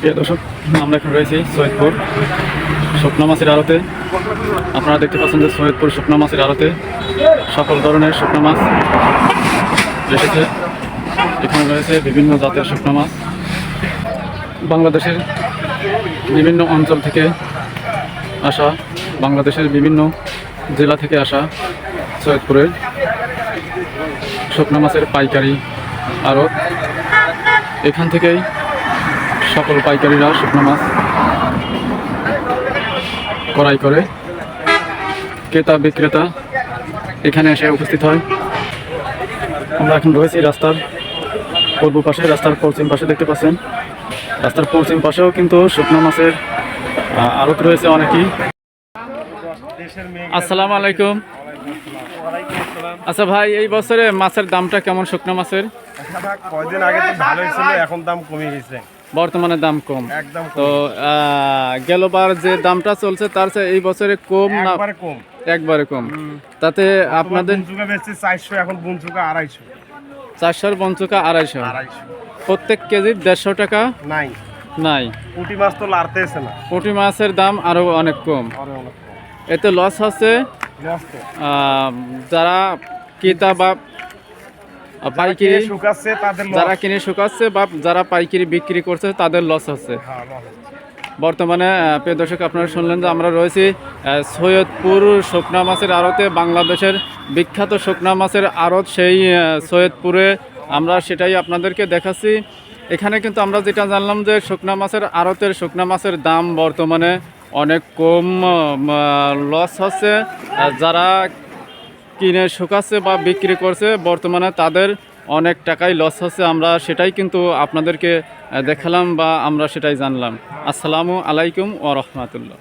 দর্শক, আমরা এখন রয়েছি সৈয়দপুর শুকনো মাছের আড়তে আপনারা দেখতে পাচ্ছেন যে সৈয়দপুর শুকনো মাছের আড়তে সকল ধরনের শুকনো মাছ এসেছে। এখানে রয়েছে বিভিন্ন জাতের শুকনো মাছ বাংলাদেশের বিভিন্ন অঞ্চল থেকে আসা, বাংলাদেশের বিভিন্ন জেলা থেকে আসা সৈয়দপুরের শুকনো মাছের পাইকারি আড়ত। এখান থেকেই সকল পাইকারিরা শুকনো মাছ কড়াই করে। ক্রেতা, বিক্রেতা এখানে এসে উপস্থিত হয়। আমরা এখন রয়েছি রাস্তার পূর্ব পাশে, রাস্তার পশ্চিম পাশে দেখতে পাচ্ছেন। রাস্তার পশ্চিম পাশেও কিন্তু শুকনো মাছের আড়ত রয়েছে অনেকই। আসসালামু আলাইকুম। আচ্ছা ভাই, এই বছরে মাছের দামটা কেমন শুকনো মাছের? আগে ভালোই ছিল, এখন দাম কমে গেছে বর্তমানে দাম কম। একদম তো গেলবার যে দামটা চলছে তার এই বছরে কম না? একবারে কম। একবারে কম। তাতে আপনাদের চারশো এখন আড়াইশো। চারশোর পঞ্চকা আড়াইশো। আড়াইশো। প্রত্যেক কেজির দেড়শো টাকা নাই। নাই। পুঁটি মাছ তো লাড়তেছে না। পুঁটি মাছের দাম আরও অনেক কম। আরে অনেক কম। এতে লস হচ্ছে যারা ক্রেতা বা পাইকারি শুকাচ্ছে তাদের যারা কিনে শুকাচ্ছে বা যারা পাইকারি বিক্রি করছে তাদের লস হচ্ছে হ্যাঁ, বর্তমানে প্রিয় দর্শক আপনারা শুনলেন যে আমরা রয়েছি সৈয়দপুর শুকনা মাছের আড়তে বাংলাদেশের বিখ্যাত শুকনা মাছের আড়ত সেই সৈয়দপুরে। আমরা সেটাই আপনাদেরকে দেখাচ্ছি। এখানে কিন্তু আমরা যেটা জানলাম যে শুকনা মাছের আড়তের শুকনা মাছের দাম বর্তমানে অনেক কম লস হচ্ছে। যারা কিনে শুকাচ্ছে বা বিক্রি করছে, বর্তমানে তাদের অনেক টাকাই লস হচ্ছে। আমরা সেটাই কিন্তু আপনাদেরকে দেখালাম বা আমরা সেটাই জানলাম। আসসালামু আলাইকুম ও রহমতুল্লাহ।